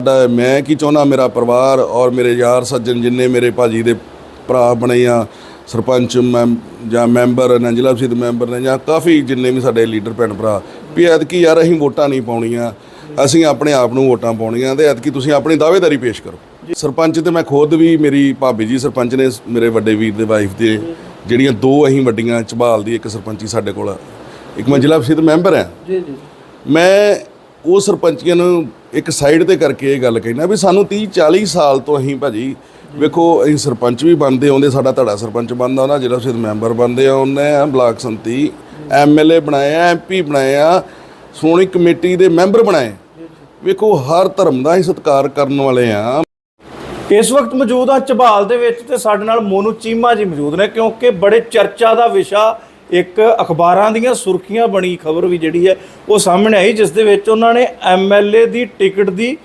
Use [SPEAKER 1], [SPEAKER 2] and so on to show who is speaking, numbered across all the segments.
[SPEAKER 1] ਸਾਡਾ ਮੈਂ ਕੀ ਚਾਹੁੰਦਾ ਮੇਰਾ ਪਰਿਵਾਰ ਔਰ ਮੇਰੇ ਯਾਰ ਸੱਜਣ ਜਿੰਨੇ ਮੇਰੇ ਭਾਜੀ ਦੇ ਭਰਾ ਬਣੇ ਆ ਸਰਪੰਚ ਮੈਂਬ ਜਾਂ ਮੈਂਬਰ ਨੇ ਜ਼ਿਲ੍ਹਾ ਪ੍ਰੀਸ਼ਦ ਮੈਂਬਰ ਨੇ ਜਾਂ ਕਾਫੀ ਜਿੰਨੇ ਵੀ ਸਾਡੇ ਲੀਡਰ ਭੈਣ ਭਰਾ ਵੀ ਐਤਕੀ ਯਾਰ ਅਸੀਂ ਵੋਟਾਂ ਨਹੀਂ ਪਾਉਣੀਆਂ ਅਸੀਂ ਆਪਣੇ ਆਪ ਨੂੰ ਵੋਟਾਂ ਪਾਉਣੀਆਂ ਤੇ ਐਤਕੀ ਤੁਸੀਂ ਆਪਣੀ ਦਾਅਵੇਦਾਰੀ ਪੇਸ਼ ਕਰੋ। ਸਰਪੰਚ ਤੇ ਮੈਂ ਖੁਦ ਵੀ ਮੇਰੀ ਭਾਬੀ ਜੀ ਸਰਪੰਚ ਨੇ ਮੇਰੇ ਵੱਡੇ ਵੀਰ ਦੇ ਵਾਈਫ ਦੇ ਜਿਹੜੀਆਂ ਦੋ ਅਸੀਂ ਵੱਡੀਆਂ ਝਬਾਲ ਦੀ ਇੱਕ ਸਰਪੰਚੀ ਸਾਡੇ ਕੋਲ। ਇੱਕ ਮੈਂ ਜ਼ਿਲ੍ਹਾ ਪ੍ਰੀਸ਼ਦ ਮੈਂਬਰ ਹਾਂ
[SPEAKER 2] ਜੀ ਜੀ।
[SPEAKER 1] ਮੈਂ ਉਹ ਸਰਪੰਚੀਆਂ ਨੂੰ ਇੱਕ ਸਾਈਡ ਤੇ ਕਰਕੇ ਇਹ ਗੱਲ ਕਹਿਣਾ ਵੀ ਸਾਨੂੰ 30 40 ਸਾਲ ਤੋਂ ਅਸੀਂ ਭਾਜੀ ਵੇਖੋ, ਅਸੀਂ ਸਰਪੰਚ ਵੀ ਬਣਦੇ ਆਉਂਦੇ, ਸਾਡਾ ਧੜਾ ਸਰਪੰਚ ਬਣਦਾ ਉਹਨਾਂ ਜਿਹੜਾ ਸਿਰ ਮੈਂਬਰ ਬਣਦੇ ਆ, ਉਹਨੇ ਆ ਬਲਾਕ ਸੰਮਤੀ ਐਮਐਲਏ ਬਣਾਏ ਆ ਐਮਪੀ ਬਣਾਏ ਆ ਸੋਣੀ ਕਮੇਟੀ ਦੇ ਮੈਂਬਰ ਬਣਾਏ। ਵੇਖੋ, ਹਰ ਧਰਮ ਦਾ ਹੀ ਸਤਿਕਾਰ ਕਰਨ ਵਾਲੇ ਆ।
[SPEAKER 2] ਇਸ ਵਕਤ ਮੌਜੂਦ ਆ ਝਬਾਲ ਦੇ ਵਿੱਚ ਤੇ ਸਾਡੇ ਨਾਲ ਮੋਨੂ ਚੀਮਾ ਜੀ ਮੌਜੂਦ ਨੇ, ਕਿਉਂਕਿ ਬੜੇ ਚਰਚਾ ਦਾ ਵਿਸ਼ਾ ਇੱਕ ਅਖਬਾਰਾਂ ਦੀਆਂ ਸੁਰਖੀਆਂ ਬਣੀ ਖਬਰ ਵੀ ਜਿਹੜੀ ਹੈ ਉਹ ਸਾਹਮਣੇ ਆਈ, ਜਿਸ ਦੇ ਵਿੱਚ ਉਹਨਾਂ ਨੇ ਐਮਐਲਏ ਦੀ ਟਿਕਟ ਦੀ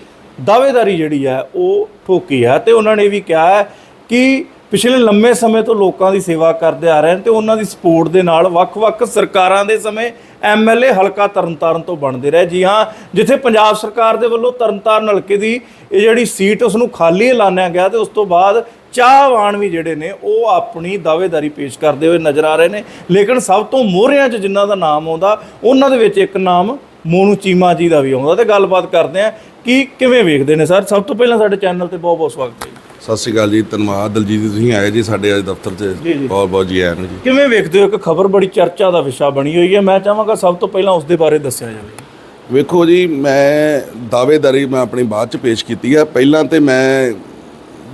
[SPEAKER 2] ਦਾਅਵੇਦਾਰੀ ਜਿਹੜੀ ਹੈ ਉਹ ਠੋਕੀ ਹੈ ਤੇ ਉਹਨਾਂ ਨੇ ਵੀ ਕਿਹਾ ਹੈ ਕਿ ਪਿਛਲੇ ਲੰਮੇ ਸਮੇਂ ਤੋਂ ਲੋਕਾਂ ਦੀ ਸੇਵਾ ਕਰਦੇ ਆ ਰਹੇ ਨੇ ਤੇ ਉਹਨਾਂ ਦੀ ਸਪੋਰਟ ਦੇ ਨਾਲ ਵੱਖ-ਵੱਖ ਸਰਕਾਰਾਂ ਦੇ ਸਮੇਂ ਐਮਐਲਏ ਹਲਕਾ ਤਰਨਤਾਰਨ ਤੋਂ ਬਣਦੇ ਰਹੇ। ਜੀ ਹਾਂ, ਜਿੱਥੇ ਪੰਜਾਬ ਸਰਕਾਰ ਦੇ ਵੱਲੋਂ ਤਰਨਤਾਰਨ ਹਲਕੇ ਦੀ ਇਹ ਜਿਹੜੀ ਸੀਟ ਉਸ ਨੂੰ ਖਾਲੀ ਐਲਾਨਿਆ ਗਿਆ ਤੇ ਉਸ ਤੋਂ ਬਾਅਦ ਚਾਹਵਾਨ ਵੀ ਜਿਹੜੇ ਨੇ ਉਹ ਆਪਣੀ ਦਾਅਵੇਦਾਰੀ ਪੇਸ਼ ਕਰਦੇ ਹੋਏ ਨਜ਼ਰ ਆ ਰਹੇ ਨੇ। ਲੇਕਿਨ ਸਭ ਤੋਂ ਮੋਹਰਿਆਂ 'ਚ ਜਿਨ੍ਹਾਂ ਦਾ ਨਾਮ ਆਉਂਦਾ ਉਹਨਾਂ ਦੇ ਵਿੱਚ ਇੱਕ ਨਾਮ ਮੋਨੂ ਚੀਮਾ ਜੀ ਦਾ ਵੀ ਆਉਂਦਾ। ਤੇ ਗੱਲਬਾਤ ਕਰਦੇ ਆ ਕਿ ਕਿਵੇਂ ਵੇਖਦੇ ਨੇ ਸਰ? ਸਭ ਤੋਂ ਪਹਿਲਾਂ ਸਾਡੇ ਚੈਨਲ ਤੇ ਬਹੁਤ ਬਹੁਤ ਸਵਾਗਤ ਹੈ।
[SPEAKER 1] ਸਤਿ ਸ਼੍ਰੀ ਅਕਾਲ ਜੀ ਧੰਨਵਾਦ। ਦਲਜੀਤ ਜੀ ਤੁਸੀਂ ਆਏ ਜੀ ਸਾਡੇ ਅੱਜ ਦਫ਼ਤਰ 'ਚ। ਬਹੁਤ ਬਹੁਤ ਜੀ ਆਇਆਂ ਨੂੰ ਜੀ।
[SPEAKER 2] ਕਿਵੇਂ ਵੇਖਦੇ ਹੋ? ਇੱਕ ਖਬਰ ਬੜੀ ਚਰਚਾ ਦਾ ਵਿਸ਼ਾ ਬਣੀ ਹੋਈ ਹੈ। ਮੈਂ ਚਾਹਾਂਗਾ ਸਭ ਤੋਂ ਪਹਿਲਾਂ ਉਸ ਦੇ ਬਾਰੇ ਦੱਸਿਆ ਜਾਵੇ।
[SPEAKER 1] ਵੇਖੋ ਜੀ ਮੈਂ ਦਾਅਵੇਦਾਰੀ ਮੈਂ ਆਪਣੀ ਬਾਅਦ ਚ ਪੇਸ਼ ਕੀਤੀ ਹੈ। ਪਹਿਲਾਂ ਤੇ ਮੈਂ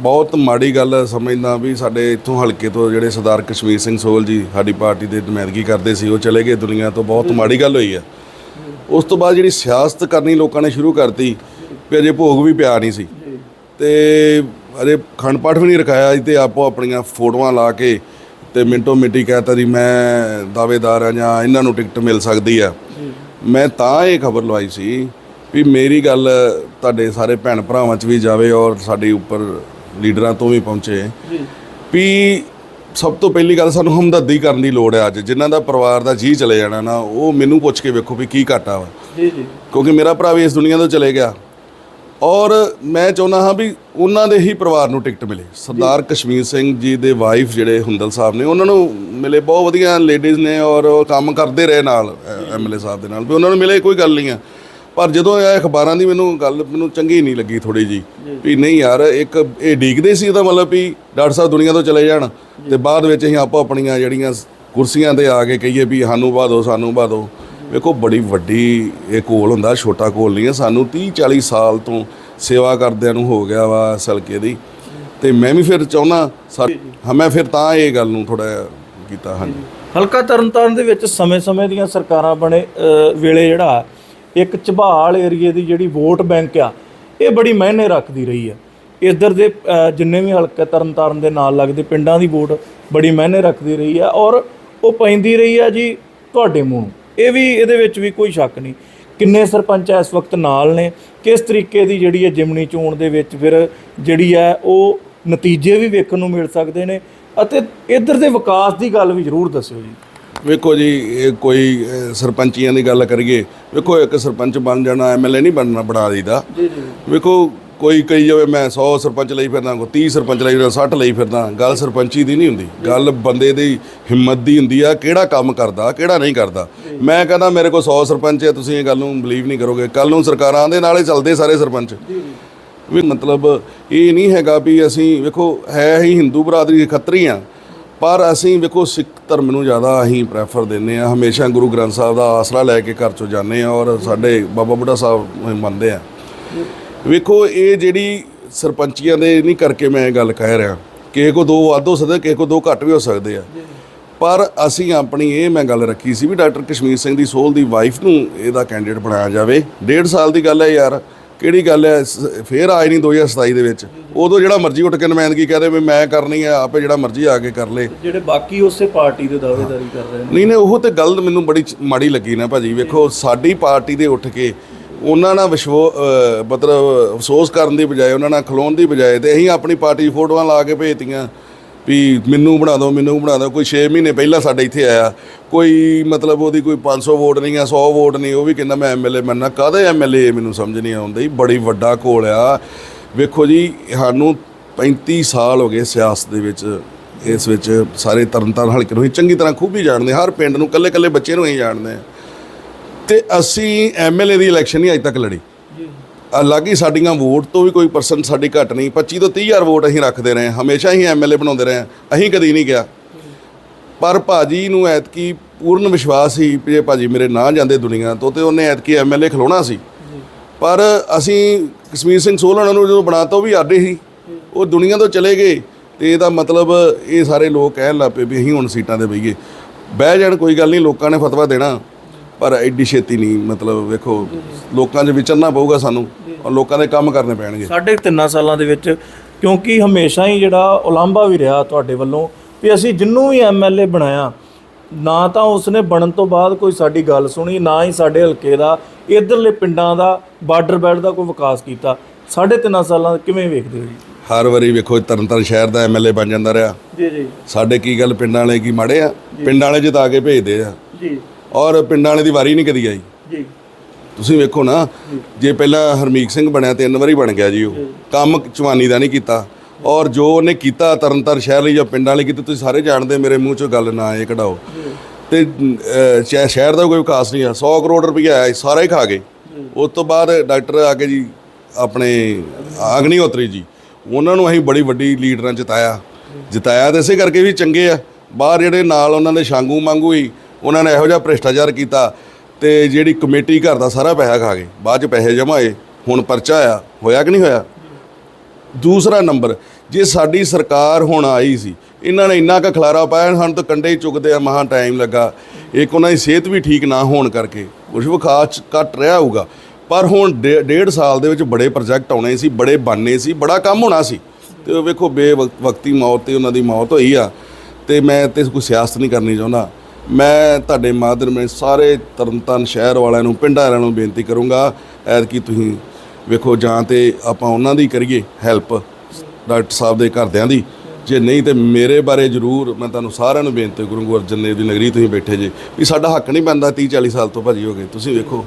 [SPEAKER 1] ਬਹੁਤ ਮਾੜੀ ਗੱਲ ਸਮਝਦਾ ਵੀ ਸਾਡੇ ਇੱਥੋਂ ਹਲਕੇ ਤੋਂ ਜਿਹੜੇ ਸਰਦਾਰ ਕਸ਼ਮੀਰ ਸਿੰਘ ਸੋਲ ਜੀ ਸਾਡੀ ਪਾਰਟੀ ਦੇ ਨੁਮਾਇੰਦਗੀ ਕਰਦੇ ਸੀ, ਉਹ ਚਲੇ ਗਏ ਦੁਨੀਆ ਤੋਂ, ਬਹੁਤ ਮਾੜੀ ਗੱਲ ਹੋਈ ਆ ਉਸ ਤੋਂ ਬਾਅਦ ਜਿਹੜੀ ਸਿਆਸਤ ਕਰਨੀ ਲੋਕਾਂ ਨੇ ਸ਼ੁਰੂ ਕਰਤੀ, ਵੀ ਅਜੇ ਭੋਗ ਵੀ ਪਿਆ ਨਹੀਂ ਸੀ। ਤੇ ਅਜੇ ਖੰਡ ਪਾਠ ਵੀ ਨਹੀਂ ਰਖਾਇਆ ਸੀ ਤੇ ਆਪੋ ਆਪਣੀਆਂ ਫੋਟੋਆਂ ਲਾ ਕੇ ਤੇ ਮਿੰਟੋ ਮਿੰਟੀ ਕਹਤਾ ਜੀ, ਮੈਂ ਦਾਅਵੇਦਾਰ ਆ ਜਾਂ ਇਹਨਾਂ ਨੂੰ ਟਿਕਟ ਮਿਲ ਸਕਦੀ ਆ ਮੈਂ ਤਾਂ ਇਹ ਖਬਰ ਲਵਾਈ ਸੀ ਵੀ ਮੇਰੀ ਗੱਲ ਤੁਹਾਡੇ ਸਾਰੇ ਭੈਣ ਭਰਾਵਾਂ 'ਚ ਵੀ ਜਾਵੇ ਔਰ ਸਾਡੇ ਉੱਪਰ ਲੀਡਰਾਂ ਤੋਂ ਵੀ ਪਹੁੰਚੇ। ਵੀ ਸਭ ਤੋਂ ਪਹਿਲੀ ਗੱਲ ਸਾਨੂੰ ਹਮਦਰਦੀ ਕਰਨ ਦੀ ਲੋੜ ਹੈ ਅੱਜ। ਜਿਨ੍ਹਾਂ ਦਾ ਪਰਿਵਾਰ ਦਾ ਜੀ ਚਲੇ ਜਾਣਾ ਨਾ ਉਹ ਮੈਨੂੰ ਪੁੱਛ ਕੇ ਵੇਖੋ ਵੀ ਕੀ ਘਾਟਾ ਵਾ।
[SPEAKER 2] ਜੀ ਜੀ।
[SPEAKER 1] ਕਿਉਂਕਿ ਮੇਰਾ ਭਰਾ ਵੀ ਇਸ ਦੁਨੀਆ ਤੋਂ ਚਲੇ ਗਿਆ। ਔਰ ਮੈਂ ਚਾਹੁੰਦਾ ਹਾਂ ਵੀ ਉਹਨਾਂ ਦੇ ਹੀ ਪਰਿਵਾਰ ਨੂੰ ਟਿਕਟ ਮਿਲੇ। ਸਰਦਾਰ ਕਸ਼ਮੀਰ ਸਿੰਘ ਜੀ ਦੇ ਵਾਈਫ ਜਿਹੜੇ ਹੁੰਦਲ ਸਾਹਿਬ ਨੇ ਉਹਨਾਂ ਨੂੰ ਮਿਲੇ ਬਹੁਤ ਵਧੀਆ ਲੇਡੀਜ਼ ਨੇ ਔਰ ਉਹ ਕੰਮ ਕਰਦੇ ਰਹੇ ਨਾਲ ਐਮਐਲਏ ਸਾਹਿਬ ਦੇ ਨਾਲ। ਵੀ ਉਹਨਾਂ ਨੂੰ ਮਿਲੇ ਕੋਈ ਗੱਲ ਨਹੀਂ ਆ। ਪਰ ਜਦੋਂ ਇਹ ਅਖਬਾਰਾਂ ਦੀ ਮੈਨੂੰ ਗੱਲ ਮੈਨੂੰ ਚੰਗੀ ਨਹੀਂ ਲੱਗੀ ਥੋੜੀ ਜੀ। ਵੀ ਨਹੀਂ ਯਾਰ ਇੱਕ ਇਹ ਡੀਕਦੇ ਸੀ ਇਹਦਾ ਮਤਲਬ ਵੀ ਡਾਕਟਰ ਸਾਹਿਬ ਦੁਨੀਆ ਤੋਂ ਚਲੇ ਜਾਣ ਤੇ ਬਾਅਦ ਵਿੱਚ ਅਸੀਂ ਆਪੋ ਆਪਣੀਆਂ ਜਿਹੜੀਆਂ ਕੁਰਸੀਆਂ ਤੇ ਆ ਕੇ ਕਹੀਏ ਵੀ ਸਾਨੂੰ ਬਾਦੋ ਸਾਨੂੰ ਬਾਦੋ। ਵੇਖੋ ਬੜੀ ਵੱਡੀ ਇਹ ਕੋਲ ਹੁੰਦਾ ਛੋਟਾ ਕੋਲ ਨਹੀਂ ਹੈ। ਸਾਨੂੰ 30 40 ਸਾਲ ਤੋਂ ਸੇਵਾ ਕਰਦਿਆਂ ਨੂੰ ਹੋ ਗਿਆ ਵਾ ਸਲਕੇ ਦੀ। ਤੇ ਮੈਂ ਵੀ ਫਿਰ ਚਾਹੁੰਦਾ ਹਾਂ ਮੈਂ ਫਿਰ ਤਾਂ ਇਹ ਗੱਲ ਨੂੰ ਥੋੜਾ ਕੀਤਾ ਹਾਂਜੀ।
[SPEAKER 2] ਹਲਕਾ ਤਰਨਤਾਰਨ ਦੇ ਵਿੱਚ ਸਮੇਂ-ਸਮੇਂ ਦੀਆਂ ਸਰਕਾਰਾਂ ਬਣੇ ਵੇਲੇ ਜਿਹੜਾ ਇੱਕ ਝਬਾਲ ਏਰੀਏ ਦੀ ਜਿਹੜੀ ਵੋਟ ਬੈਂਕ ਆ, ਇਹ ਬੜੀ ਮਾਇਨੇ ਰੱਖਦੀ ਰਹੀ ਆ। ਇਧਰ ਦੇ ਜਿੰਨੇ ਵੀ ਹਲਕਾ ਤਰਨਤਾਰਨ ਦੇ ਨਾਲ ਲੱਗਦੇ ਪਿੰਡਾਂ ਦੀ ਵੋਟ ਬੜੀ ਮਾਇਨੇ ਰੱਖਦੀ ਰਹੀ ਆ ਔਰ ਉਹ ਪੈਂਦੀ ਰਹੀ ਆ ਜੀ ਤੁਹਾਡੇ ਮੂੰਹ ਇਹ ਵੀ ਇਹਦੇ ਵਿੱਚ ਵੀ ਕੋਈ ਸ਼ੱਕ ਨਹੀਂ। ਕਿੰਨੇ ਸਰਪੰਚ ਇਸ ਵਕਤ ਨਾਲ ਨੇ, ਕਿਸ ਤਰੀਕੇ ਦੀ ਜਿਹੜੀ ਹੈ ਜਿਮਣੀ ਚੋਣ ਦੇ ਵਿੱਚ ਫਿਰ ਜਿਹੜੀ ਹੈ ਉਹ ਨਤੀਜੇ ਵੀ ਵੇਖਣ ਨੂੰ ਮਿਲ ਸਕਦੇ ਨੇ ਅਤੇ ਇਧਰ ਦੇ ਵਿਕਾਸ ਦੀ ਗੱਲ ਵੀ ਜ਼ਰੂਰ ਦੱਸਿਓ ਜੀ।
[SPEAKER 1] ਵੇਖੋ ਜੀ ਇਹ ਕੋਈ ਸਰਪੰਚੀਆਂ ਦੀ ਗੱਲ ਕਰੀਏ ਵੇਖੋ ਇੱਕ ਸਰਪੰਚ ਬਣ ਜਾਣਾ ਐਮਐਲਏ ਨਹੀਂ ਬਣਨਾ ਬਣਾ ਦਈਦਾ।
[SPEAKER 2] ਜੀ ਜੀ।
[SPEAKER 1] ਵੇਖੋ ਕੋਈ ਕਹੀ ਜਾਵੇ ਮੈਂ 100 ਸਰਪੰਚ ਲਈ ਫਿਰਦਾ ਕੋਈ 30 ਸਰਪੰਚ ਲਈ ਫਿਰਦਾ 60 ਲਈ ਫਿਰਦਾ ਗੱਲ ਸਰਪੰਚੀ ਦੀ ਨਹੀਂ ਹੁੰਦੀ। ਗੱਲ ਬੰਦੇ ਦੀ ਹਿੰਮਤ ਦੀ ਹੁੰਦੀ ਆ ਕਿਹੜਾ ਕੰਮ ਕਰਦਾ ਕਿਹੜਾ ਨਹੀਂ ਕਰਦਾ। ਮੈਂ ਕਹਿੰਦਾ ਮੇਰੇ ਕੋਲ 100 ਸਰਪੰਚ ਹੈ ਤੁਸੀਂ ਇਹ ਗੱਲ ਨੂੰ ਬਲੀਵ ਨਹੀਂ ਕਰੋਗੇ। ਕੱਲ ਨੂੰ ਸਰਕਾਰਾਂ ਦੇ ਨਾਲ ਹੀ ਚੱਲਦੇ ਸਾਰੇ ਸਰਪੰਚ। ਵੀ ਮਤਲਬ ਇਹ ਨਹੀਂ ਹੈਗਾ ਵੀ ਅਸੀਂ ਵੇਖੋ ਹੈ ਹੀ ਹਿੰਦੂ ਬਰਾਦਰੀ ਦੇ ਖੱਤਰੀ ਆ। ਪਰ ਅਸੀਂ ਵੇਖੋ ਸਿੱਖ ਧਰਮ ਨੂੰ ਜ਼ਿਆਦਾ ਅਸੀਂ ਪ੍ਰੈਫਰ ਦਿੰਦੇ ਆ ਹਮੇਸ਼ਾ ਗੁਰੂ ਗ੍ਰੰਥ ਸਾਹਿਬ ਦਾ ਆਸਰਾ ਲੈ ਕੇ ਘਰ ਚੋਂ ਜਾਂਦੇ ਆ ਔਰ ਸਾਡੇ ਬਾਬਾ ਬੁੱਢਾ ਸਾਹਿਬ ਮੰਨਦੇ ਆ ਵੇਖੋ ਇਹ ਜਿਹੜੀ ਸਰਪੰਚੀਆਂ ਦੇ ਨਹੀਂ ਕਰਕੇ ਮੈਂ ਇਹ ਗੱਲ ਕਹਿ ਰਿਹਾ। ਕਿਸੇ ਕੋ ਦੋ ਵੱਧ ਹੋ ਸਕਦੇ ਕਿਸੇ ਕੋ ਦੋ ਘੱਟ ਵੀ ਹੋ ਸਕਦੇ ਆ। ਪਰ ਅਸੀਂ ਆਪਣੀ ਇਹ ਮੈਂ ਗੱਲ ਰੱਖੀ ਸੀ ਵੀ ਡਾਕਟਰ ਕਸ਼ਮੀਰ ਸਿੰਘ ਦੀ ਸੋਲ ਦੀ ਵਾਈਫ ਨੂੰ ਇਹਦਾ ਕੈਂਡੀਡੇਟ ਬਣਾਇਆ ਜਾਵੇ। ਡੇਢ ਸਾਲ ਦੀ ਗੱਲ ਹੈ ਯਾਰ। ਕਿਹੜੀ ਗੱਲ ਹੈ? ਸ- ਫੇਰ ਆਏ ਨਹੀਂ 2027 ਦੇ ਵਿੱਚ। ਉਦੋਂ ਜਿਹੜਾ ਮਰਜ਼ੀ ਉੱਠ ਕੇ ਨੁਮਾਇੰਦਗੀ ਕਹਦੇ ਵੀ ਮੈਂ ਕਰਨੀ ਆ ਆਪੇ ਜਿਹੜਾ ਮਰਜ਼ੀ ਆ ਕੇ ਕਰ ਲੇ।
[SPEAKER 2] ਜਿਹੜੇ ਬਾਕੀ ਉਸੇ ਪਾਰਟੀ ਦੇ ਦਾਅਵੇਦਾਰੀ ਕਰ ਰਹੇ ਨੇ।
[SPEAKER 1] ਨਹੀਂ ਨਹੀਂ ਉਹ ਤੇ ਗੱਲ ਮੈਨੂੰ ਬੜੀ ਚ- ਮਾੜੀ ਲੱਗੀ ਨਾ ਭਾਜੀ। ਵੇਖੋ ਸਾਡੀ ਪਾਰਟੀ ਦੇ ਉੱਠ ਕੇ ਉਹਨਾਂ ਨਾਲ ਵਿਸ਼ਵੋ ਅਹ ਮਤਲਬ ਅਫਸੋਸ ਕਰਨ ਦੀ ਬਜਾਏ ਉਹਨਾਂ ਨਾਲ ਖਲੋਣ ਦੀ ਬਜਾਏ ਤੇ ਅਸੀਂ ਆਪਣੀ ਪਾਰਟੀ ਦੀ ਫੋਟੋਆਂ ਲਾ ਕੇ ਭੇਜਤੀਆਂ। ਵੀ ਮੈਨੂੰ ਬਣਾ ਦਿਓ, ਮੈਨੂੰ ਬਣਾ ਦਿਓ। ਕੋਈ 6 ਮਹੀਨੇ ਪਹਿਲਾਂ ਸਾਡੇ ਇੱਥੇ ਆਇਆ। ਕੋਈ ਮਤਲਬ ਉਹਦੀ ਕੋਈ 500 ਵੋਟ ਨਹੀਂ ਆ 100 ਵੋਟ ਨਹੀਂ, ਉਹ ਵੀ ਕਹਿੰਦਾ ਮੈਂ ਐਮਐਲਏ ਮੰਨਣਾ ਕਾਹਦੇ ਐਮਐਲਏ ਮੈਨੂੰ ਸਮਝ ਨਹੀਂ ਆਉਂਦੀ ਬੜੀ ਵੱਡਾ ਘੋਲ ਆ। ਵੇਖੋ ਜੀ, ਸਾਨੂੰ 35 ਸਾਲ ਹੋ ਗਏ ਸਿਆਸਤ ਦੇ ਵਿੱਚ, ਇਸ ਵਿੱਚ ਸਾਰੇ ਤਰਨਤਾਰਨ ਹਲਕੇ ਨੂੰ ਚੰਗੀ ਤਰ੍ਹਾਂ ਖੂਬੀ ਜਾਣਦੇ ਹਰ ਪਿੰਡ ਨੂੰ ਕੱਲੇ ਕੱਲੇ ਬੱਚੇ ਨੂੰ ਹੀ ਜਾਣਦੇ ਆ। ਤੇ ਅਸੀਂ ਐਮਐਲਏ ਦੀ ਇਲੈਕਸ਼ਨ ਨਹੀਂ ਅਜੇ ਤੱਕ ਲੜੀ। ਅਲੱਗ ਹੀ ਸਾਡੀਆਂ ਵੋਟ ਤੋਂ ਵੀ ਕੋਈ ਪਰਸੈਂਟ ਸਾਡੀ ਘੱਟ ਨਹੀਂ 25 ਤੋਂ 30000 ਵੋਟ ਅਸੀਂ ਰੱਖਦੇ ਰਹੇ ਹਾਂ, ਹਮੇਸ਼ਾ ਹੀ ਐਮਐਲਏ ਬਣਾਉਂਦੇ ਰਹੇ ਅਸੀਂ ਕਦੀ ਨਹੀਂ ਗਿਆ ਪਰ ਭਾਜੀ ਨੂੰ ਐਤਕੀ ਪੂਰਨ ਵਿਸ਼ਵਾਸ ਸੀ ਵੀ ਜੇ ਭਾਜੀ ਮੇਰੇ ਨਾ ਜਾਂਦੇ ਦੁਨੀਆ ਤੋਂ ਤੇ ਉਹਨੇ ਐਤਕੀ ਐਮਐਲਏ ਖਲੋਣਾ ਸੀ। ਪਰ ਅਸੀਂ ਕਸ਼ਮੀਰ ਸਿੰਘ ਸੋਹਲਣਾ ਨੂੰ ਜਦੋਂ ਬਣਾਤਾ ਉਹ ਵੀ ਆਡੇ ਸੀ ਉਹ ਦੁਨੀਆ ਤੋਂ ਚਲੇ ਗਏ ਤੇ ਇਹਦਾ ਮਤਲਬ ਇਹ ਸਾਰੇ ਲੋਕ ਕਹਿਣ ਲੱਗ ਪਏ ਵੀ ਅਸੀਂ ਹੁਣ ਸੀਟਾਂ ਤੇ ਬਈਏ। ਬਹਿ ਜਾਣ, ਕੋਈ ਗੱਲ ਨਹੀਂ, ਲੋਕਾਂ ਨੇ ਫਤਵਾ ਦੇਣਾ। ਪਰ ਐਡੀ ਛੇਤੀ ਨਹੀਂ ਮਤਲਬ ਵੇਖੋ ਲੋਕਾਂ 'ਚ ਵਿਚਰਨਾ ਪਊਗਾ ਸਾਨੂੰ ਔਰ ਲੋਕਾਂ ਦੇ ਕੰਮ ਕਰਨੇ ਪੈਣਗੇ।
[SPEAKER 2] ਸਾਢੇ ਤਿੰਨਾਂ ਸਾਲਾਂ ਦੇ ਵਿੱਚ ਕਿਉਂਕਿ ਹਮੇਸ਼ਾ ਹੀ ਜਿਹੜਾ ਉਲਾਂਭਾ ਵੀ ਰਿਹਾ ਤੁਹਾਡੇ ਵੱਲੋਂ ਵੀ ਅਸੀਂ ਜਿੰਨੂੰ ਵੀ ਐਮਐਲਏ ਬਣਾਇਆ ਨਾ ਤਾਂ ਉਸਨੇ ਬਣਨ ਤੋਂ ਬਾਅਦ ਕੋਈ ਸਾਡੀ ਗੱਲ ਸੁਣੀ ਨਾ ਹੀ ਸਾਡੇ ਹਲਕੇ ਦਾ ਇਧਰਲੇ ਪਿੰਡਾਂ ਦਾ ਬਾਰਡਰ ਬੈਲਟ ਦਾ ਕੋਈ ਵਿਕਾਸ ਕੀਤਾ। ਸਾਢੇ ਤਿੰਨਾਂ ਸਾਲਾਂ ਕਿਵੇਂ ਵੇਖਦੇ ਹੋ ਜੀ?
[SPEAKER 1] ਹਰ ਵਾਰੀ ਵੇਖੋ ਤਰਨਤਾਰਨ ਸ਼ਹਿਰ ਦਾ ਐਮਐਲਏ ਬਣ ਜਾਂਦਾ ਰਿਹਾ।
[SPEAKER 2] ਜੀ ਜੀ।
[SPEAKER 1] ਸਾਡੇ ਕੀ ਗੱਲ ਪਿੰਡਾਂ ਵਾਲੇ ਕੀ ਮਾੜੇ ਆ? ਪਿੰਡਾਂ ਵਾਲੇ ਜਿਤਾ ਕੇ ਭੇਜਦੇ ਆ।
[SPEAKER 2] ਜੀ।
[SPEAKER 1] ਔਰ ਪਿੰਡਾਂ ਵਾਲੇ ਦੀ ਵਾਰੀ ਨਹੀਂ ਕਦੀ ਆਈ।
[SPEAKER 2] ਜੀ।
[SPEAKER 1] ਤੁਸੀਂ ਵੇਖੋ ਨਾ ਜੇ। ਪਹਿਲਾਂ ਹਰਮੀਕ ਸਿੰਘ ਬਣਿਆ ਤਿੰਨ ਵਾਰੀ ਬਣ ਗਿਆ ਜੀ ਉਹ। ਕੰਮ ਚਵਾਨੀ ਦਾ ਨਹੀਂ ਕੀਤਾ। ਔਰ ਜੋ ਉਹਨੇ ਕੀਤਾ ਤਰਨਤਾਰਨ ਸ਼ਹਿਰ ਲਈ ਜਾਂ ਪਿੰਡਾਂ ਲਈ ਕੀਤਾ ਤੁਸੀਂ ਸਾਰੇ ਜਾਣਦੇ ਮੇਰੇ ਮੂੰਹ ਚੋਂ ਗੱਲ ਨਾ ਇਹ ਕਢਾਓ। ਤੇ ਸ਼ਹਿਰ ਦਾ ਕੋਈ ਵਿਕਾਸ ਨਹੀਂ ਆ। 100 ਕਰੋੜ ਰੁਪਈਆ ਆਇਆ ਸਾਰਾ ਹੀ ਖਾ ਗਏ। ਉਸ ਤੋਂ ਬਾਅਦ ਡਾਕਟਰ ਆ ਕੇ ਜੀ ਆਪਣੇ ਅਗਨੀਹੋਤਰੀ ਜੀ ਉਹਨਾਂ ਨੂੰ ਅਸੀਂ ਬੜੀ ਵੱਡੀ ਲੀਡਰਾਂ ਜਿਤਾਇਆ। ਜਿਤਾਇਆ ਤਾਂ ਇਸੇ ਕਰਕੇ ਵੀ ਚੰਗੇ ਆ। ਬਾਹਰ ਜਿਹੜੇ ਨਾਲ ਉਹਨਾਂ ਦੇ ਸ਼ਾਂਗੂ ਮੰਗੂ ਹੀ ਉਹਨਾਂ ਨੇ ਇਹੋ ਜਿਹਾ ਭ੍ਰਿਸ਼ਟਾਚਾਰ ਕੀਤਾ ਤੇ ਜਿਹੜੀ ਕਮੇਟੀ ਘਰ ਦਾ ਸਾਰਾ ਪੈਸਾ ਖਾ ਗਏ ਬਾਅਦ ਚ ਪੈਸੇ ਜਮ੍ਹਾਂ ਹੋਏ, ਹੁਣ ਪਰਚਾ ਆਇਆ। ਹੋਇਆ ਕਿ ਨਹੀਂ ਹੋਇਆ? ਦੂਸਰਾ ਨੰਬਰ, ਜੇ ਸਾਡੀ ਸਰਕਾਰ ਹੁਣ ਆਈ ਸੀ, ਇਹਨਾਂ ਨੇ ਇੰਨਾ ਕੁ ਖਲਾਰਾ ਪਾਇਆ, ਸਾਨੂੰ ਤਾਂ ਕੰਡੇ ਹੀ ਚੁੱਕਦੇ ਆ, ਮਹਾ ਟਾਈਮ ਲੱਗਾ। ਇੱਕ ਉਹਨਾਂ ਦੀ ਸਿਹਤ ਵੀ ਠੀਕ ਨਾ ਹੋਣ ਕਰਕੇ ਕੁਝ ਵਿਕਾਸ ਘੱਟ ਰਿਹਾ ਹੋਊਗਾ। ਪਰ ਹੁਣ ਡੇ- ਡੇਢ ਸਾਲ ਦੇ ਵਿੱਚ ਬੜੇ ਪ੍ਰੋਜੈਕਟ ਆਉਣੇ ਸੀ, ਬੜੇ ਬਣਨੇ ਸੀ, ਬੜਾ ਕੰਮ ਹੋਣਾ ਸੀ। ਤੇ ਉਹ ਵੇਖੋ ਬੇਵਕਤੀ ਮੌਤ ਤੇ ਉਹਨਾਂ ਦੀ ਮੌਤ ਹੋਈ ਆ। ਤੇ ਮੈਂ ਤੇ ਕੋਈ ਸਿਆਸਤ ਨਹੀਂ ਕਰਨੀ ਚਾਹੁੰਦਾ। ਮੈਂ ਤੁਹਾਡੇ ਮਾਧਿਅਮ ਰਾਹੀਂ ਸਾਰੇ ਤਰਨਤਾਰਨ ਸ਼ਹਿਰ ਵਾਲਿਆਂ ਨੂੰ, ਪਿੰਡਾਂ ਵਾਲਿਆਂ ਨੂੰ ਬੇਨਤੀ ਕਰੂੰਗਾ, ਐਤਕੀ ਤੁਸੀਂ ਵੇਖੋ ਜਾਂ ਤੇ ਆਪਾਂ ਉਹਨਾਂ ਦੀ ਕਰੀਏ ਹੈਲਪ, ਡਾਕਟਰ ਸਾਹਿਬ ਦੇ ਘਰਦਿਆਂ ਦੀ। ਜੇ ਨਹੀਂ ਤੇ ਮੇਰੇ ਬਾਰੇ ਜ਼ਰੂਰ ਮੈਂ ਤੁਹਾਨੂੰ ਸਾਰਿਆਂ ਨੂੰ ਬੇਨਤੀ ਗੁਰੂ ਅਰਜਨ ਦੇਵ ਦੀ ਨਗਰੀ ਤੁਸੀਂ ਬੈਠੇ ਜੇ। ਵੀ ਸਾਡਾ ਹੱਕ ਨਹੀਂ ਪੈਂਦਾ 30 40 ਸਾਲ ਤੋਂ ਭਾਜੀ ਹੋ ਗਏ, ਤੁਸੀਂ ਵੇਖੋ।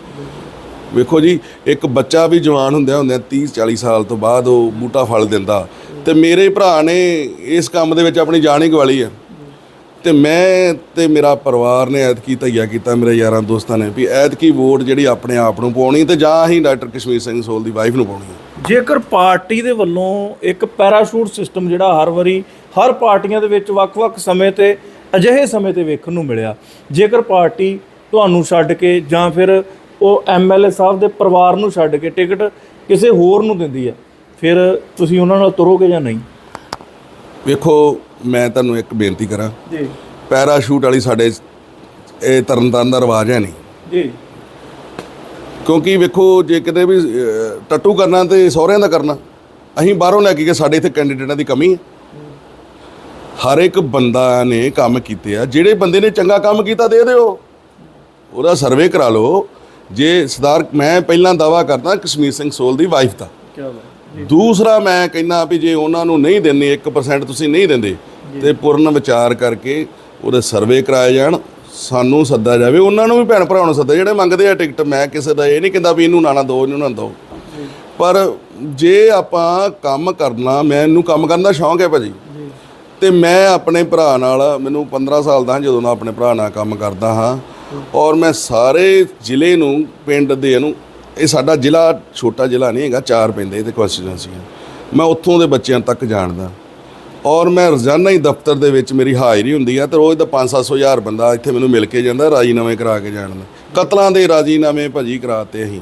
[SPEAKER 1] ਵੇਖੋ ਜੀ, ਇੱਕ ਬੱਚਾ ਵੀ ਜਵਾਨ ਹੁੰਦਿਆਂ ਹੁੰਦਿਆਂ 30 40 ਸਾਲ ਤੋਂ ਬਾਅਦ ਉਹ ਬੂਟਾ ਫਲ ਦਿੰਦਾ। ਤੇ ਮੇਰੇ ਭਰਾ ਨੇ ਇਸ ਕੰਮ ਦੇ ਵਿੱਚ ਆਪਣੀ ਜਾਨ ਹੀ ਗਵਾਲੀ ਹੈ। ਤੇ ਮੈਂ ਤੇ ਮੇਰਾ ਪਰਿਵਾਰ ਨੇ ਐਤਕੀ ਧਈਆ ਕੀਤਾ ਮੇਰੇ ਯਾਰਾਂ ਦੋਸਤਾਂ ਨੇ ਵੀ ਐਤਕੀ ਵੋਟ ਜਿਹੜੀ ਆਪਣੇ ਆਪ ਨੂੰ ਪਾਉਣੀ ਤੇ ਜਾਂ ਅਸੀਂ ਡਾਕਟਰ ਕਸ਼ਮੀਰ ਸਿੰਘ ਸੋਲ ਦੀ ਵਾਈਫ ਨੂੰ ਪਾਉਣੀ ਹੈ।
[SPEAKER 2] ਜੇਕਰ ਪਾਰਟੀ ਦੇ ਵੱਲੋਂ ਇੱਕ ਪੈਰਾਸ਼ੂਟ ਸਿਸਟਮ ਜਿਹੜਾ ਹਰ ਵਾਰੀ ਹਰ ਪਾਰਟੀਆਂ ਦੇ ਵਿੱਚ ਵੱਖ-ਵੱਖ ਸਮੇਂ ਤੇ ਅਜਿਹੇ ਸਮੇਂ ਤੇ ਵੇਖਣ ਨੂੰ ਮਿਲਿਆ ਜੇਕਰ ਪਾਰਟੀ ਤੁਹਾਨੂੰ ਛੱਡ ਕੇ ਜਾਂ ਫਿਰ ਉਹ ਐਮਐਲਏ ਸਾਹਿਬ ਦੇ ਪਰਿਵਾਰ ਨੂੰ ਛੱਡ ਕੇ ਟਿਕਟ ਕਿਸੇ ਹੋਰ ਨੂੰ ਦਿੰਦੀ ਹੈ ਫਿਰ ਤੁਸੀਂ ਉਹਨਾਂ ਨਾਲ ਤੁਰੋਗੇ ਜਾਂ ਨਹੀਂ?
[SPEAKER 1] ਵੇਖੋ ਮੈਂ ਤੁਹਾਨੂੰ ਇੱਕ ਬੇਨਤੀ ਕਰਾਂ।
[SPEAKER 2] ਜੀ।
[SPEAKER 1] ਪੈਰਾਸ਼ੂਟ ਵਾਲੀ ਸਾਡੇ ਇਹ ਤਰਨਤਾਰਨ ਦਾ ਰਿਵਾਜ ਹੈ ਨਹੀਂ।
[SPEAKER 2] ਜੀ।
[SPEAKER 1] ਕਿਉਂਕਿ ਵੇਖੋ ਜੇ ਕਿਤੇ ਵੀ ਟੱਟੂ ਕਰਨਾ ਤੇ ਸਹੁਰਿਆਂ ਦਾ ਕਰਨਾ ਅਸੀਂ ਬਾਹਰੋਂ ਲੈ ਕੇ ਸਾਡੇ ਇੱਥੇ ਕੈਂਡੀਡੇਟਾਂ ਦੀ ਕਮੀ ਹੈ। ਹਰ ਇੱਕ ਬੰਦਾ ਨੇ ਕੰਮ ਕੀਤੇ ਆ ਜਿਹੜੇ ਬੰਦੇ ਨੇ ਚੰਗਾ ਕੰਮ ਕੀਤਾ ਦੇ ਦਿਓ। ਉਹਦਾ ਸਰਵੇ ਕਰਾ ਲਓ। ਜੇ ਸਰਦਾਰ ਮੈਂ ਪਹਿਲਾਂ ਦਾਵਾ ਕਰਦਾ ਕਸ਼ਮੀਰ ਸਿੰਘ ਸੋਲ ਦੀ ਵਾਈਫ ਦਾ। ਦੂਸਰਾ ਮੈਂ ਕਹਿੰਦਾ ਵੀ ਜੇ ਉਹਨਾਂ ਨੂੰ ਨਹੀਂ ਦਿੰਦੇ 1% ਤੁਸੀਂ ਨਹੀਂ ਦਿੰਦੇ ਤੇ ਪੂਰਨ ਵਿਚਾਰ ਕਰਕੇ ਉਹਦੇ ਸਰਵੇ ਕਰਾਏ ਜਾਣ ਸਾਨੂੰ ਸੱਦਾ ਜਾਵੇ ਉਹਨਾਂ ਨੂੰ ਵੀ ਭੈਣ ਭਰਾਵਾਂ ਨੂੰ ਸੱਦਾ ਜਿਹੜੇ ਮੰਗਦੇ ਆ ਟਿਕਟ ਮੈਂ ਕਿਸੇ ਦਾ ਇਹ ਨਹੀਂ ਕਹਿੰਦਾ ਵੀ ਇਹਨੂੰ ਨਾ ਨਾ ਦਿਓ ਇਹਨੂੰ ਨਾ ਦਿਓ। ਪਰ ਜੇ ਆਪਾਂ ਕੰਮ ਕਰਨਾ ਮੈਨੂੰ ਕੰਮ ਕਰਨ ਦਾ ਸ਼ੌਂਕ ਹੈ ਭਾਜੀ। ਤੇ ਮੈਂ ਆਪਣੇ ਭਰਾ ਨਾਲ ਮੈਨੂੰ 15 ਸਾਲ ਦਾ ਜਦੋਂ ਦਾ ਆਪਣੇ ਭਰਾ ਨਾਲ ਕੰਮ ਕਰਦਾ ਹਾਂ ਔਰ ਮੈਂ ਸਾਰੇ ਜ਼ਿਲ੍ਹੇ ਨੂੰ ਪਿੰਡ ਦੇ ਨੂੰ ਇਹ ਸਾਡਾ ਜ਼ਿਲ੍ਹਾ ਛੋਟਾ ਜ਼ਿਲ੍ਹਾ ਨਹੀਂ ਹੈਗਾ ਚਾਰ ਪੈਂਦੇ ਇਹਦੇ ਕਨਸਟੀਟੂਐਂਸੀਆਂ ਮੈਂ ਉੱਥੋਂ ਦੇ ਬੱਚਿਆਂ ਤੱਕ ਜਾਣਦਾ। ਔਰ ਮੈਂ ਰੋਜ਼ਾਨਾ ਹੀ ਦਫ਼ਤਰ ਦੇ ਵਿੱਚ ਮੇਰੀ ਹਾਜ਼ਰੀ ਹੁੰਦੀ ਆ ਤੇ ਰੋਜ਼ ਦਾ 5-700 ਹਜ਼ਾਰ ਬੰਦਾ ਇੱਥੇ ਮੈਨੂੰ ਮਿਲ ਕੇ ਜਾਂਦਾ, ਰਾਜੀਨਾਮੇ ਕਰਾ ਕੇ ਜਾਣ ਦਾ। ਕਤਲਾਂ ਦੇ ਰਾਜੀਨਾਮੇ ਭਾਜੀ ਕਰਾਤੇ ਅਸੀਂ।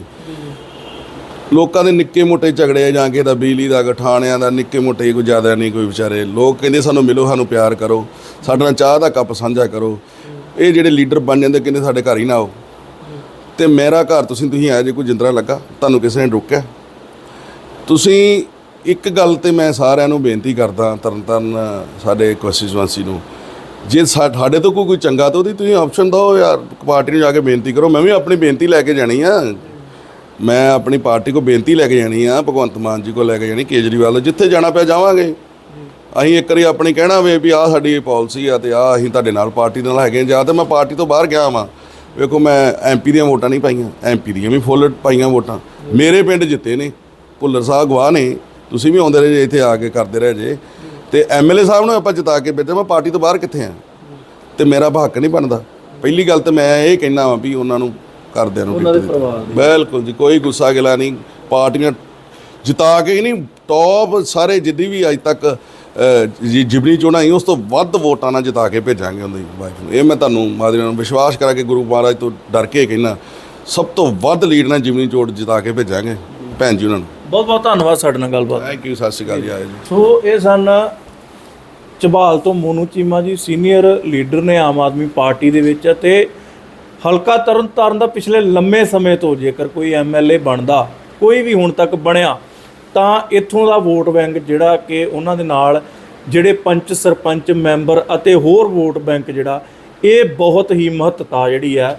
[SPEAKER 1] ਲੋਕਾਂ ਦੇ ਨਿੱਕੇ ਮੋਟੇ ਝਗੜੇ ਜਾਂ ਕਿਸੇ ਦਾ ਬਿਜਲੀ ਦਾ ਗਠਾਣਿਆਂ ਦਾ ਨਿੱਕੇ ਮੋਟੇ ਕੋਈ ਜ਼ਿਆਦਾ ਨਹੀਂ, ਕੋਈ ਵਿਚਾਰੇ। ਲੋਕ ਕਹਿੰਦੇ ਸਾਨੂੰ ਮਿਲੋ, ਸਾਨੂੰ ਪਿਆਰ ਕਰੋ। ਸਾਡੇ ਨਾਲ ਚਾਹ ਦਾ ਕੱਪ ਸਾਂਝਾ ਕਰੋ। ਇਹ ਜਿਹੜੇ ਲੀਡਰ ਬਣ ਜਾਂਦੇ ਕਹਿੰਦੇ ਸਾਡੇ ਘਰ ਹੀ ਨਾ ਆਓ। ਤੇ ਮੇਰਾ ਘਰ ਤੁਸੀਂ ਤੁਸੀਂ ਆਏ ਜੇ ਕੋਈ ਜਿੰਦਰਾ ਲੱਗਾ? ਤੁਹਾਨੂੰ ਕਿਸੇ ਨੇ ਰੋਕਿਆ? ਤੁਸੀਂ ਇੱਕ ਗੱਲ ਤੇ ਮੈਂ ਸਾਰਿਆਂ ਨੂੰ ਬੇਨਤੀ ਕਰਦਾ ਤਰਨਤਾਰਨ ਸਾਡੇ ਕਨਸਟੀਟੂਐਂਸੀ ਨੂੰ। ਜੇ ਸਾਡੇ ਤੋਂ ਕੋਈ ਕੋਈ ਚੰਗਾ ਤਾਂ ਉਹਦੀ ਤੁਸੀਂ ਆਪਸ਼ਨ ਦਿਓ ਯਾਰ, ਪਾਰਟੀ ਨੂੰ ਜਾ ਕੇ ਬੇਨਤੀ ਕਰੋ। ਮੈਂ ਵੀ ਆਪਣੀ ਬੇਨਤੀ ਲੈ ਕੇ ਜਾਣੀ ਆ। ਮੈਂ ਆਪਣੀ ਪਾਰਟੀ ਕੋ ਬੇਨਤੀ ਲੈ ਕੇ ਜਾਣੀ ਆ, ਭਗਵੰਤ ਮਾਨ ਜੀ ਕੋ ਲੈ ਕੇ ਜਾਣੀ, ਕੇਜਰੀਵਾਲ ਜਿੱਥੇ ਜਾਣਾ ਪਿਆ ਜਾਵਾਂਗੇ। ਅਸੀਂ ਇੱਕ ਵਾਰੀ ਆਪਣੀ ਕਹਿਣਾ ਵੇ ਵੀ ਆਹ ਸਾਡੀ ਪਾਲਿਸੀ ਆ ਤੇ ਆਹ ਅਸੀਂ ਤੁਹਾਡੇ ਨਾਲ ਪਾਰਟੀ ਨਾਲ ਹੈਗੇ ਹਾਂ। ਜਾਂ ਤੇ ਮੈਂ ਪਾਰਟੀ ਤੋਂ ਬਾਹਰ ਗਿਆ ਵਾਂ। ਵੇਖੋ ਮੈਂ ਐਮਪੀ ਦੀਆਂ ਵੋਟਾਂ ਨਹੀਂ ਪਾਈਆਂ। ਐਮਪੀ ਦੀਆਂ ਵੀ ਫੁੱਲ ਪਾਈਆਂ ਵੋਟਾਂ। ਮੇਰੇ ਪਿੰਡ ਜਿੱਤੇ ਨੇ। ਭੁੱਲਰ ਸਾਹਿਬ ਗਵਾਹ ਨੇ। ਤੁਸੀਂ ਵੀ ਆਉਂਦੇ ਰਹੇ ਜੇ ਇੱਥੇ ਆ ਕੇ ਕਰਦੇ ਰਹੇ ਜੇ। ਤੇ ਐਮਐਲਏ ਸਾਹਿਬ ਨੂੰ ਆਪਾਂ ਜਿਤਾ ਕੇ ਭੇਜਿਆ ਮੈਂ ਪਾਰਟੀ ਤੋਂ ਬਾਹਰ ਕਿੱਥੇ ਆ? ਤੇ ਮੇਰਾ ਹੱਕ ਨਹੀਂ ਬਣਦਾ। ਪਹਿਲੀ ਗੱਲ ਤੇ ਮੈਂ ਇਹ ਕਹਿਣਾ ਵਾਂ ਵੀ ਉਹਨਾਂ ਨੂੰ ਕਰਦਿਆਂ ਨੂੰ
[SPEAKER 2] ਉਹਨਾਂ ਦੇ ਪਰਿਵਾਰ
[SPEAKER 1] ਬਿਲਕੁਲ ਜੀ ਕੋਈ ਗੁੱਸਾ ਗਿਲਾ ਨਹੀਂ। ਪਾਰਟੀਆਂ ਜਿਤਾ ਕੇ ਹੀ ਨਹੀਂ ਟੌਪ ਸਾਰੇ ਜਿੱਦੀ ਵੀ ਅੱਜ ਤੱਕ ਜੀ ਜਿਬਨੀ ਚੋਣਾਂ ਸੀ ਉਸ ਤੋਂ ਵੱਧ ਵੋਟਾਂ ਨਾਲ ਜਿਤਾ ਕੇ ਭੇਜਾਂਗੇ ਉਹਦੀ ਵਾਈਫ ਨੂੰ। ਇਹ ਮੈਂ ਤੁਹਾਨੂੰ ਮਾਦਰੀ ਨੂੰ ਵਿਸ਼ਵਾਸ ਕਰਾ ਕੇ ਗੁਰੂ ਮਹਾਰਾਜ ਤੋਂ ਡਰ ਕੇ ਕਹਿਣਾ ਸਭ ਤੋਂ ਵੱਧ ਲੀਡ ਨਾਲ ਜਿਬਨੀ ਚੋਣ ਜਿਤਾ ਕੇ ਭੇਜਾਂਗੇ। ਭੈਣ ਜੀ ਉਹਨਾਂ ਨੂੰ।
[SPEAKER 2] ਬਹੁਤ ਬਹੁਤ ਧੰਨਵਾਦ ਸਾਡੇ ਨਾਲ ਗੱਲਬਾਤ।
[SPEAKER 1] ਥੈਂਕ ਯੂ ਸਤਿ ਸ਼੍ਰੀ ਅਕਾਲ ਜੀ ਆਏ ਜੀ
[SPEAKER 2] ਸੋ ਇਹ ਸਨ ਝਬਾਲ ਤੋਂ ਮੋਨੂ ਚੀਮਾ ਜੀ ਸੀਨੀਅਰ ਲੀਡਰ ਨੇ ਆਮ ਆਦਮੀ ਪਾਰਟੀ ਦੇ ਵਿੱਚ ਅਤੇ ਹਲਕਾ ਤਰਨਤਾਰਨ ਦਾ ਪਿਛਲੇ ਲੰਮੇ ਸਮੇਂ ਤੋਂ ਜੇਕਰ ਕੋਈ ਐਮਐਲਏ ਬਣਦਾ ਕੋਈ ਵੀ ਹੁਣ ਤੱਕ ਬਣਿਆ ਤਾਂ ਇੱਥੋਂ ਦਾ ਵੋਟ ਬੈਂਕ ਜਿਹੜਾ ਕਿ ਉਹਨਾਂ ਦੇ ਨਾਲ ਜਿਹੜੇ ਪੰਚ ਸਰਪੰਚ ਮੈਂਬਰ ਅਤੇ ਹੋਰ ਵੋਟ ਬੈਂਕ ਜਿਹੜਾ ਇਹ ਬਹੁਤ ਹੀ ਮਹੱਤਤਾ ਜਿਹੜੀ ਹੈ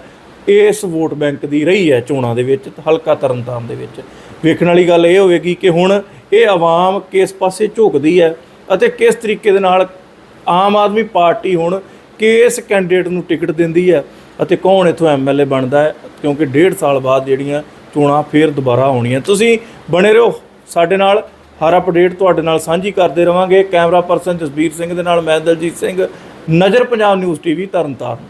[SPEAKER 2] ਇਸ ਵੋਟ ਬੈਂਕ ਦੀ ਰਹੀ ਹੈ ਚੋਣਾਂ ਦੇ ਵਿੱਚ ਹਲਕਾ ਤਰਨਤਾਰਨ ਦੇ ਵਿੱਚ। ਵੇਖਣ ਵਾਲੀ ਗੱਲ ਇਹ ਹੋਵੇਗੀ ਕਿ ਹੁਣ ਇਹ ਆਵਾਮ ਕਿਸ ਪਾਸੇ ਝੁਕਦੀ ਹੈ ਅਤੇ ਕਿਸ ਤਰੀਕੇ ਦੇ ਨਾਲ ਆਮ ਆਦਮੀ ਪਾਰਟੀ ਹੁਣ ਕਿਸ ਕੈਂਡੀਡੇਟ ਨੂੰ ਟਿਕਟ ਦਿੰਦੀ ਹੈ ਅਤੇ ਕੌਣ ਇੱਥੋਂ ਐਮਐਲਏ ਬਣਦਾ ਹੈ, ਕਿਉਂਕਿ ਡੇਢ ਸਾਲ ਬਾਅਦ ਜਿਹੜੀਆਂ ਚੋਣਾਂ ਫੇਰ ਦੁਬਾਰਾ ਹੋਣੀਆਂ ਤੁਸੀਂ ਬਣੇ ਰਹੋ ਸਾਡੇ ਨਾਲ, ਹਰ ਅਪਡੇਟ ਤੁਹਾਡੇ ਨਾਲ ਸਾਂਝੀ ਕਰਦੇ ਰਵਾਂਗੇ। ਕੈਮਰਾ ਪਰਸਨ ਜਸਬੀਰ ਸਿੰਘ ਦੇ ਨਾਲ ਮੈਂ ਦਲਜੀਤ ਸਿੰਘ, ਨਜ਼ਰ ਪੰਜਾਬ ਨਿਊਜ਼ ਟੀਵੀ ਤਰਨਤਾਰਨ।